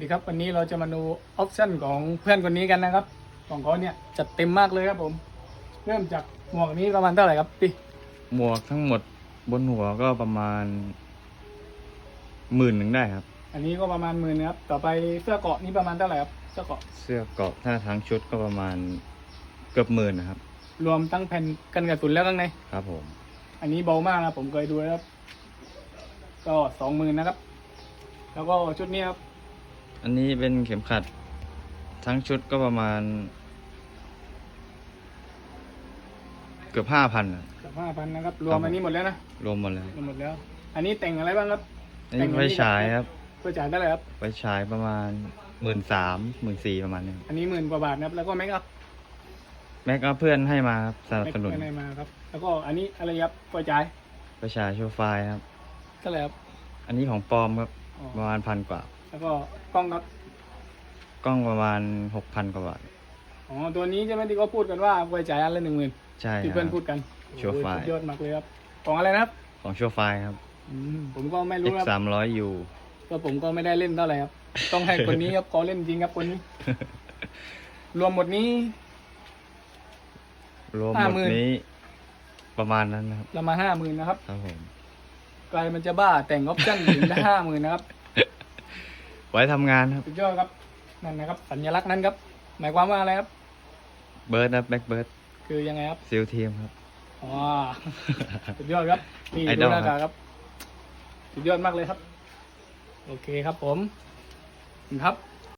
ดีครับวันนี้เราจะมาดูออปชั่นของเพื่อนคนนี้กันนะครับ ของเขาเนี่ยจัดเต็มมากเลยครับผม เริ่มจากหมวกนี้ประมาณเท่าไหร่ครับพี่หมวกทั้งหมดบนหัวก็ประมาณหมื่นหนึ่งได้ครับ อันนี้ก็ประมาณหมื่นนะครับ ต่อไปเสื้อเกราะนี่ประมาณเท่าไหร่ครับเสื้อเกราะเสื้อเกราะถ้าทั้งชุดก็ประมาณเกือบหมื่นนะครับ รวมทั้งแผ่นกันกระสุนแล้วข้างในครับผม อันนี้เบามากนะผมเคยดูแล้วครับก็สองหมื่นนะครับ แล้วก็ชุดนี้ครับ อันนี้เป็นเข็มขัดทั้งชุดก็ประมาณ เกือบห้าพันเกับห้าพันนะครับ รวมอันนี้หมดแล้วนะ รวมหมดเลยรวมหมดแล้ว อันนี้แต่งอะไรบ้างครับอันนี้ไฟฉายครับเพื่อจ่ายเท่าไหร่ครับไฟฉายประมาณหมื่นสามหมื่นสี่ประมาณนี้อันนี้หมื่นกว่าบาทนะครับ แล้วก็แม็กอัพแม็กก็เพื่อนให้มาครับสนับแม็กสนุนอะไรมาครับ แล้วก็อันนี้อะไรครับเพื่อจ่ายไฟฉายโชว์ไฟล์ครับเท่าไหร่ครับ อันนี้ของปลอมครับอ๋อประมาณพันกว่า แล้วก็กล้องครับ กล้องประมาณหกพันกว่าบาท อ๋อ ตัวนี้ใช่ไหมที่เขาพูดกันว่าเพื่อจ่ายอันละหนึ่งหมื่นใช่ที่คเพื่รัอนบพูดกันชัวร์ไฟล์โอ้โหสุดยอดมากเลยครับ ของอะไรนะครับ ของโชว์ไฟล์ครับอืมผมก็ไม่รู้ X ครับสามร้อยยูก็ผมก็ไม่ได้เล่นเท่าไหร่ครับ ต้องให้คนนี้ครับเขาเล่นจริงครับคนนี้ รวมหมดนี้ รวมหมดห้าหมื่นนี้ ประมาณนั้นนะครับเรามาห้าหมื่นนะครับ ครับผมใครมันจะบ้าแต่งออปชั่นถึงได้ห้าหมื่นนะครับ ไว้ทำงานครับ สุดยอดครับนั่นนะครับ สัญลักษณ์นั้นครับ หมายความว่าอะไรครับ เบิร์ดนะแบ็กเบิร์ดคือยังไงครับซิลทีมครับ อ๋อ สุดยอดครับนี่ไอดดูอลหน้าครับตาครับ สุดยอดมากเลยครับ โอเคครับผมขอบคุณครับ